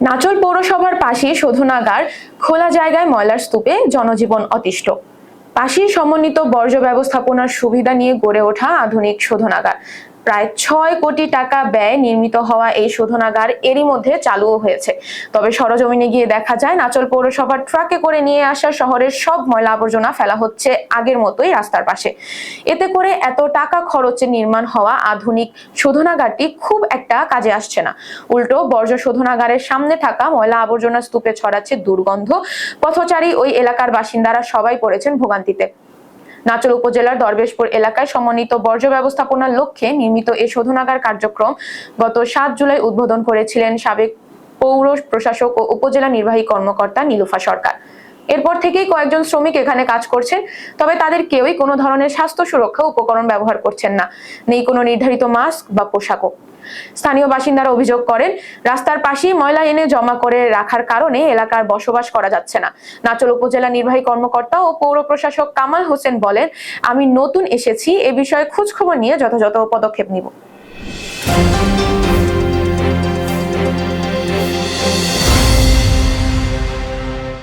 নাচল পৌরসভার পাশে শোধনাগার, খোলা জায়গায় ময়লার স্তূপে জনজীবন অতিষ্ঠ। পাশি সমন্বিত বর্জ্য ব্যবস্থাপনার সুবিধা নিয়ে গড়ে ওঠা আধুনিক শোধনাগার। প্রায় ছয় কোটি টাকা ব্যয় নির্মিত হওয়া এই শোধনাগার এরই মধ্যে চালুও হয়েছে। তবে সরজমিনে গিয়ে দেখা যায়, নাচল পৌরসভার ট্রাকে করে নিয়ে আসা শহরের সব ময়লা আবর্জনা ফেলা হচ্ছে আগের মতোই রাস্তার পাশে। এতে করে এত টাকা খরচে নির্মাণ হওয়া আধুনিক শোধনাগারটি খুব একটা কাজে আসছে না। উল্টো, বর্জ্য শোধনাগারের সামনে থাকা ময়লা আবর্জনা স্তূপে ছড়াচ্ছে দুর্গন্ধ। পথচারী ওই এলাকার বাসিন্দারা সবাই পড়েছেন ভোগান্তিতে। নাচল উপজেলার দরবেশপুর এলাকায় সমন্বিত বর্জ্য ব্যবস্থাপনার লক্ষ্যে নির্মিত এ শোধনাগার কার্যক্রম গত সাত জুলাই উদ্বোধন করেছিলেন সাবেক পৌর প্রশাসক ও উপজেলা নির্বাহী কর্মকর্তা নীলুফা সরকার। এরপর থেকেই কয়েকজন শ্রমিক এখানে কাজ করছেন, তবে তাদের কেউই কোনো ধরনের স্বাস্থ্য সুরক্ষা উপকরণ ব্যবহার করছেন না। নেই কোনো নির্ধারিত মাস্ক বা পোশাকও। স্থানীয় বাসিন্দারা অভিযোগ করেন, রাস্তার পাশেই ময়লা এনে জমা করে রাখার কারণে এলাকার বসবাস করা যাচ্ছে না। নাচল উপজেলা নির্বাহী কর্মকর্তা ও পৌর প্রশাসক কামাল হোসেন বলেন, আমি নতুন এসেছি, এ বিষয়ে খোঁজখবর নিয়ে যথাযথ পদক্ষেপ নিব।